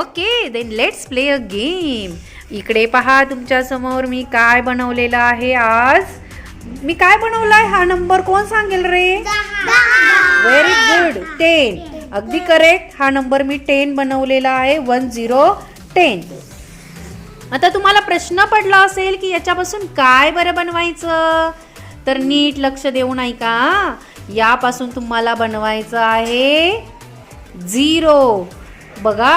okay then let's play a game इकडे पहा तुमच्यासमोर मी काय बनवलेलं आहे आज? मी काय बनवलं आहे हा नंबर कोण सांगेल रे? व्हेरी गुड टेन अगदी करेक्ट हा नंबर मी टेन बनवलेला आहे. वन झिरो टेन आता तुम्हाला प्रश्न पडला असेल की याच्यापासून काय बरं बनवायचं? तर नीट लक्ष देऊ नाही का यापासून तुम्हाला बनवायचं आहे झिरो बघा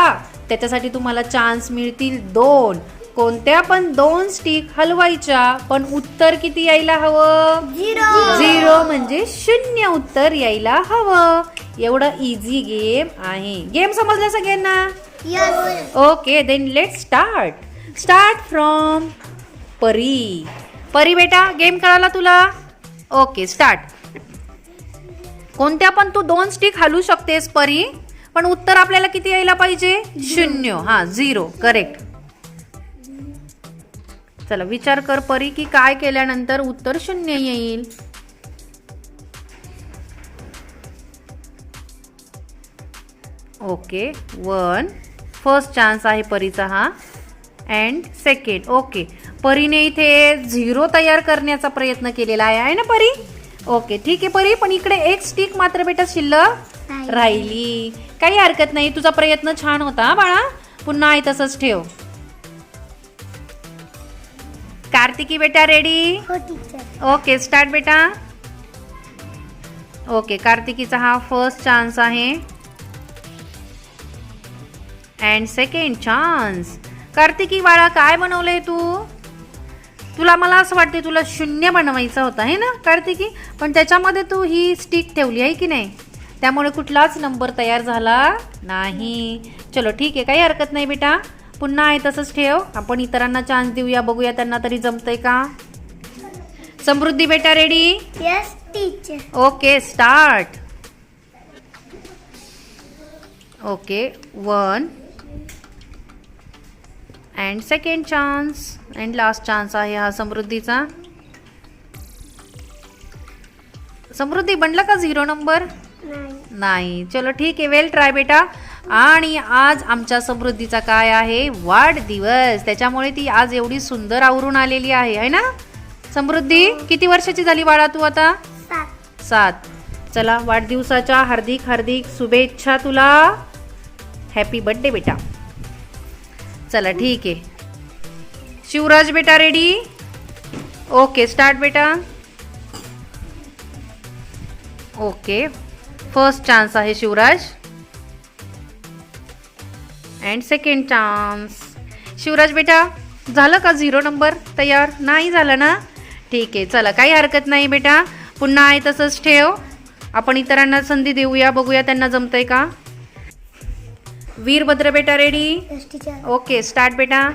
त्याच्यासाठी तुम्हाला चान्स मिळतील दोन. कोणत्या पण दोन स्टिक हलवायच्या पण उत्तर किती यायला हवं? झिरो. म्हणजे शून्य उत्तर यायला हवं. एवढं इझी गेम आहे. गेम समजलं सगळ्यांना? Okay then let start start from Pari. Pari बेटा गेम कळाला तुला? ओके स्टार्ट कोणत्या पण तू दोन स्टिक हलू शकतेस परी? पण उत्तर आपल्याला किती यायला पाहिजे? शून्य. हा झिरो. करेक्ट चला विचार कर परी की काय केल्यानंतर उत्तर शून्य येईल. ओके वन फर्स्ट चान्स आहे परीचा हा. अँड सेकंड ओके परीने इथे झिरो तयार करण्याचा प्रयत्न केलेला आहे. आहे ना परी? ओके ठीक आहे परी. पण इकडे एक स्टिक मात्र बेटा शिल्लक. राहिली. काही हरकत नाही तुझा प्रयत्न छान होता बाळा. पुन्हा आहे तसंच ठेव. कार्तिकी बेटा रेडी ओके स्टार्ट बेटा. ओके कार्तिकीचा हा फर्स्ट चान्स आहे. अँड सेकंड चान्स कार्तिकी बाळा काय बनवलंय तू? तुला मला असं वाटते तुला शून्य बनवायचा होता आहे ना कार्तिकी? पण त्याच्यामध्ये तू ही स्टिक ठेवली आहे की नाही? त्यामुळे कुठलाच नंबर तयार झाला नाही. चलो ठीक आहे काही हरकत नाही बेटा. पुन्हा आहे तसंच ठेव. आपण इतरांना चान्स देऊया बघूया त्यांना तरी जमतंय का? समृद्धी बेटा ready Yes, teacher. Okay start okay one and second chance and last chance आहे हा समृद्धीचा. समृद्धी बनला का झिरो नंबर नाही. चलो ठीक आहे वेल ट्राय बेटा. आणि आज आमच्या समृद्धीचा काय आहे? वाढदिवस. त्याच्यामुळे ती आज एवढी सुंदर आवरून आलेली आहे है ना? समृद्धी किती वर्षाची झाली बाळा तू आता? सात. सात. चला वाढदिवसाच्या हार्दिक हार्दिक शुभेच्छा तुला. हॅपी बर्थडे बेटा. चला ठीक आहे. शिवराज बेटा रेडी ओके स्टार्ट बेटा. ओके फर्स्ट चान्स आहे Shivraj. And second chance Shivraj बेटा झालं का झिरो नंबर तयार? नाही झालं ना? ठीक आहे चला काही हरकत नाही बेटा. पुन्हा आहे तसंच ठेव. आपण इतरांना संधी देऊया बघूया त्यांना जमतंय का? वीरभद्र बेटा रेडी. ओके स्टार्ट बेटा.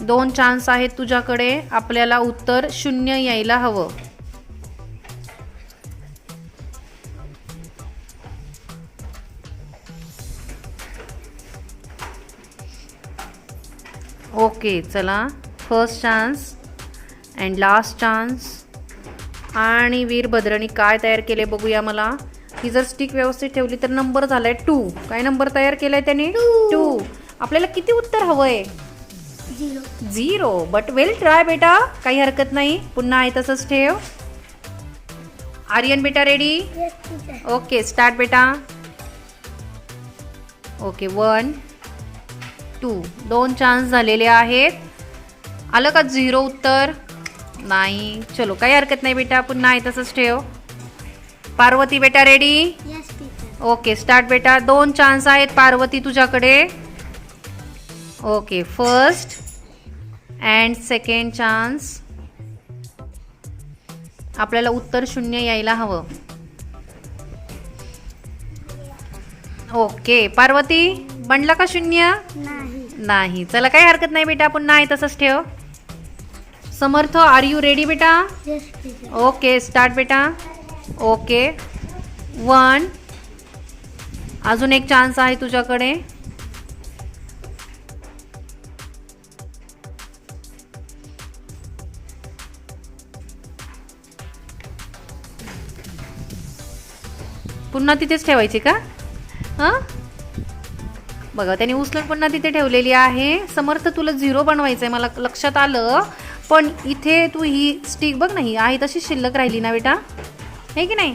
दोन चान्स आहेत तुझ्याकडे. आपल्याला उत्तर शून्य यायला हवं. ओके चला. First chance and last chance आणि वीरभद्रनी काय तयार केले बघूया मला. ही जर स्टिक व्यवस्थित ठेवली तर नंबर झालाय टू काय नंबर तयार केलाय त्याने. टू आपल्याला किती उत्तर हवंय. झिरो बट वेल ट्राय बेटा. काही हरकत नाही. पुन्हा आहे तसंच ठेव. आर्यन बेटा रेडी. ओके स्टार्ट बेटा. Okay one two. दोन चान्स झालेले आहेत. आलं का झिरो उत्तर? नाही. चलो काही हरकत नाही बेटा पुन्हा आहे तसंच ठेव. पार्वती बेटा रेडी. ओके स्टार्ट बेटा. दोन चान्स आहेत पार्वती तुझ्याकडे. Okay first and second chance आपल्याला उत्तर शून्य यायला हवं. ओके पार्वती बनला का शून्य? नाही. चला काही हरकत नाही बेटा पुन्हा आहे तसंच ठेव. समर्थ आर यू रेडी बेटा? ओके स्टार्ट बेटा. ओके वन अजून एक चान्स आहे तुझ्याकडे. पुन्हा तिथेच ठेवायची का? हां? बघा त्याने उचलून पुन्हा तिथे ठेवलेली आहे. समर्थ तुला झिरो बनवायचं आहे मला लक्षात आलं. पण इथे तू ही स्टिक बघ नाही आहे तशी शिल्लक राहिली ना बेटा. हे की नाही?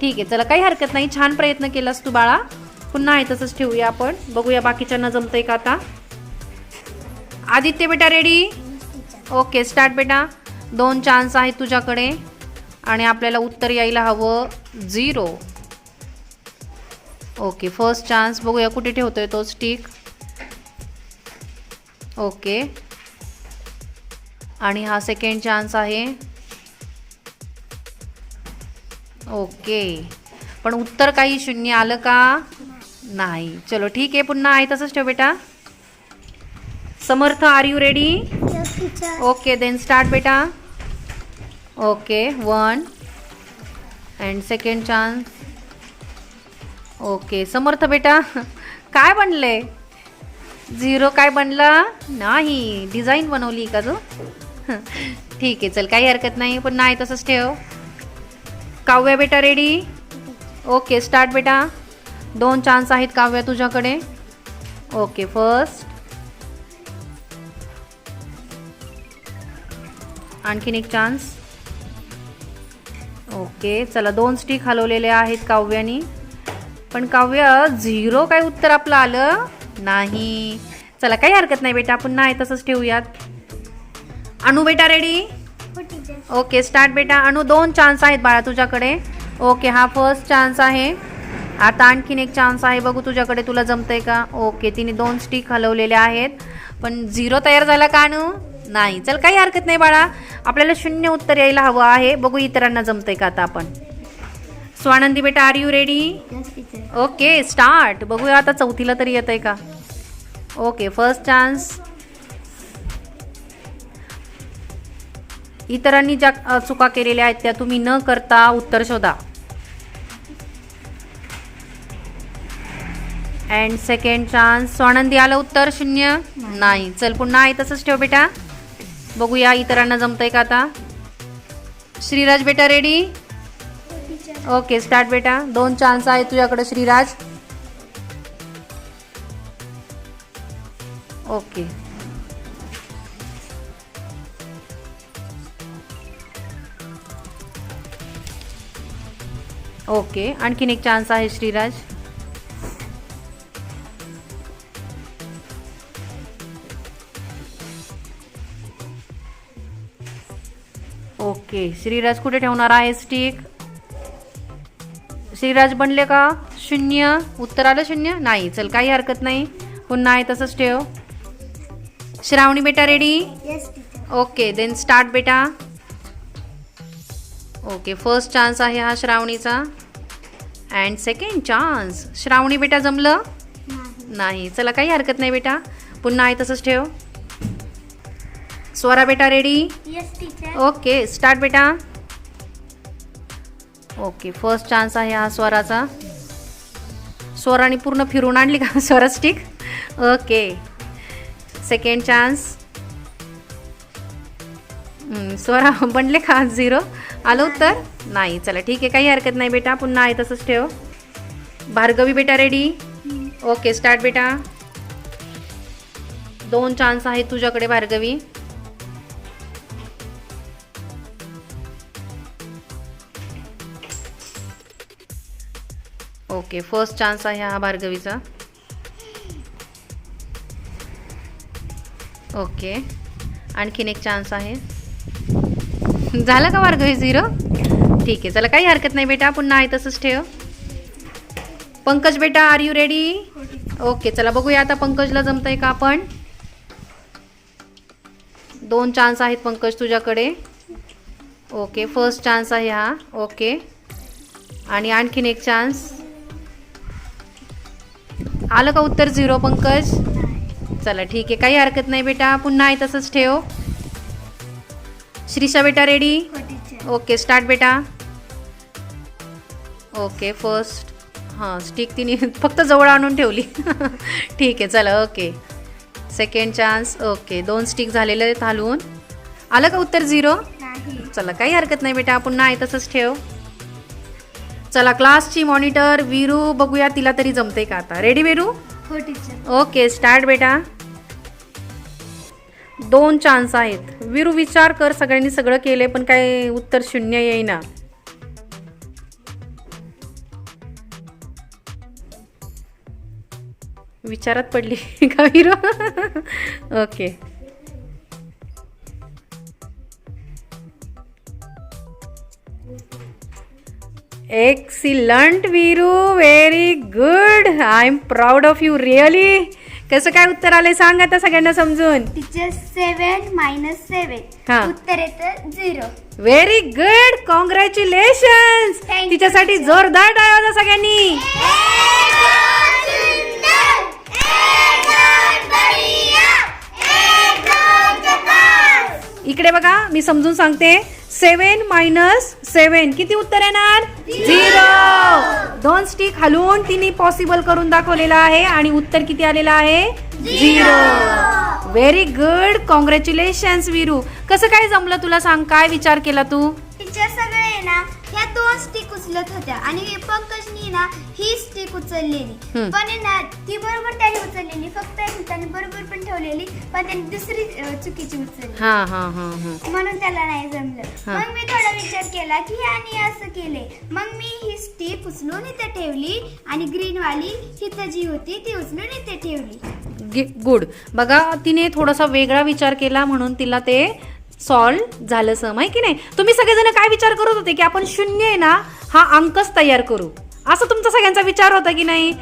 ठीक आहे चला काही हरकत नाही. छान प्रयत्न केलास तू बाळा. पुन्हा आहे तसंच ठेवूया आपण. बघूया बाकीच्यांना जमतंय का आता. आदित्य बेटा रेडी ओके स्टार्ट बेटा. दोन चान्स आहेत तुझ्याकडे. आणि आपल्याला उत्तर यायला हवं झिरो ओके फर्स्ट चान्स बघूया कुठे ठेवतोय तो स्टिक ओके. आणि हा सेकंड चान्स आहे. ओके. पण उत्तर काही शून्य आलं का? नाही. चलो ठीक आहे पुन्हा आहे तसंच ठेव बेटा. Samarth are you ready okay then start बेटा. Okay one and second chance okay Samarth बेटा काय बनलंय? झिरो काय बनला? नाही डिझाईन बनवली का तू? ठीक आहे चल काही हरकत नाही पण नाही तसंच ठेव. काव्या बेटा रेडी ओके स्टार्ट बेटा. दोन चान्स आहेत काव्या तुझ्याकडे. ओके फर्स्ट आणखीन एक चान्स ओके चला दोन स्टिक हलवलेले आहेत काव्यानी. पण काव्य झिरो काय उत्तर आपलं आलं? नाही. चला काही हरकत नाही बेटा पुन्हा आहे तसंच ठेवूयात. अनु बेटा रेडी ओके स्टार्ट बेटा. अनु दोन चान्स आहेत बाळा तुझ्याकडे. ओके हा फर्स्ट चान्स आहे. आता आणखीन एक चान्स आहे. बघू तुझ्याकडे तुला जमतंय का? ओके तिने दोन स्टिक हलवलेल्या आहेत. पण झिरो तयार झाला का अनु? नाही. चल काही हरकत नाही बाळा. आपल्याला शून्य उत्तर यायला हवं आहे. बघू इतरांना जमतंय का आता आपण. स्वानंदी बेटा are you ready okay start बघूया आता चौथीला तरी येत आहे का? ओके फर्स्ट चान्स इतरांनी ज्या चुका केलेल्या आहेत त्या तुम्ही न करता उत्तर शोधा. अँड सेकंड चान्स स्वानंदी आलं उत्तर शून्य? नाही. चल पुन्हा आहे तसंच ठेव बेटा. बघूया इतरांना जमतंय का आता. श्रीराज बेटा रेडी ओके स्टार्ट बेटा. दोन चान्स आहेत तुझ्याकडे श्रीराज. ओके. ओके आणखीन एक चान्स आहे श्रीराज. ओके श्रीराज कुठे ठेवणार आहे स्टिक श्रीराज बनले का? शून्य. उत्तर आलं शून्य? नाही. चल काही हरकत नाही. पुन्हा आहे तसंच ठेव. श्रावणी बेटा रेडी ओके देन स्टार्ट बेटा. ओके फर्स्ट चान्स आहे हा श्रावणीचा. अँड सेकंड चान्स श्रावणी बेटा जमलं? नाही. चला काही हरकत नाही बेटा. पुन्हा आहे तसंच ठेव. स्वरा बेटा रेडी ओके स्टार्ट बेटा. ओके फर्स्ट चान्स आहे हा स्वराचा. स्वराने पूर्ण फिरून आणली का? Swara stick okay. Second chance Swara बनले का? झिरो आलं उत्तर? नाही. चला ठीक आहे काही हरकत नाही बेटा. पुन्हा आहे तसंच ठेव. भार्गवी बेटा रेडी ओके स्टार्ट बेटा. दोन चान्स आहेत तुझ्याकडे भार्गवी. ओके फर्स्ट चान्स आहे हा भार्गवीचा. ओके आणखीन एक चान्स आहे. झालं का भार्गवी झिरो ठीक आहे चला काही हरकत नाही बेटा पुन्हा आहे तसंच ठेव. पंकज बेटा आर यू रेडी ओके चला बघूया आता पंकजला जमतंय का आपण. दोन चान्स आहेत पंकज तुझ्याकडे. ओके फर्स्ट चान्स आहे हा. ओके. आणि आणखीन एक चान्स आलं का उत्तर? झिरो पंकज. चला ठीक आहे. काही हरकत नाही बेटा. पुन्हा आहे तसंच ठेव. श्रीषा बेटा रेडी ओके स्टार्ट बेटा. ओके फर्स्ट हां स्टिक तिने फक्त जवळ आणून ठेवली. ठीक आहे चला ओके सेकंड चान्स ओके दोन स्टिक झालेले आहेत हलवून आलं का उत्तर? झिरो? चला काही हरकत नाही बेटा. पुन्हा आहे तसंच ठेव. चला क्लासची मॉनिटर वीरू बघूया तिला तरी जमते का आता. रेडी वीरू? हो टीचर ओके स्टार्ट बेटा. दोन चान्स आहेत. वीरू विचार कर सगळ्यांनी सगळं केले पण काय उत्तर शून्य येईना. विचारात पडली का Viru? Okay excellent Viru very good I am proud of you really कसं काय उत्तर आलंय सांग आता सगळ्यांना समजून. टीचर सेवन मायनस हा. सेवन उत्तर येतं zero very good congratulation Thank you, तिच्यासाठी. जोरदार टाळ्या वाजवा सगळ्यांनी. इकडे बघा मी समजून सांगते. Seven minus seven. किती उत्तर येणार? झिरो. दोन स्टिक हलवून तिने पॉसिबल करून दाखवलेला आहे आणि उत्तर किती आलेलं आहे? Zero. Very good congratulation Viru कसं काय जमलं तुला सांग? काय विचार केला तू? ना ह्या दोन स्टिक उचलत होत्या. आणि पंकजनी ना ही स्टिक उचललेली. हम्म. पण आहे ना ती बरोबर त्याने उचललेली. फक्त त्याने बरोबर पण ठेवलेली. पण त्याने दुसरी अं, चुकीची उचलली. हा हा हा हा. म्हणून त्याला नाही जमलं. हा. मग मी थोडा विचार केला की याने असं केले. मग मी ही स्टिक उचलून इथे ठेवली आणि ग्रीन वाली हिथं जी होती ती उचलून इथे ठेवली. गुड. बघा तिने थोडासा वेगळा विचार केला म्हणून तिला ते सॉल्व झालं सम आहे की नाही. तुम्ही सगळेजण काय विचार करत होते की आपण शून्य आहे ना हा अंकच तयार करू? असं तुमचा सगळ्यांचा विचार होता की नाही?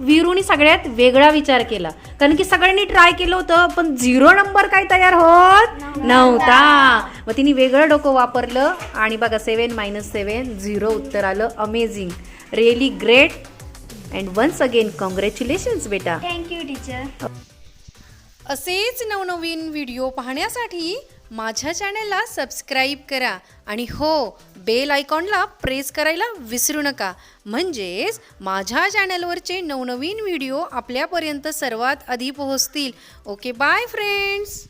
वीरूनी सगळ्यात वेगळा विचार केला. कारण की सगळ्यांनी ट्राय केलं होतं पण झिरो नंबर काय तयार होत नव्हता. मग तिने वेगळं डोकं वापरलं आणि बघा सेवन मायनस सेवन झिरो उत्तर आलं. Amazing really great and once again congratulations बेटा. थँक्यू टीचर असेच नवनवीन व्हिडिओ पाहण्यासाठी माझ्या चॅनलला सबस्क्राईब करा आणि हो बेल आयकॉनला प्रेस करायला विसरू नका. म्हणजेच माझ्या चॅनलवरचे नवनवीन व्हिडिओ आपल्यापर्यंत सर्वात आधी पोहोचतील. Okay bye friends!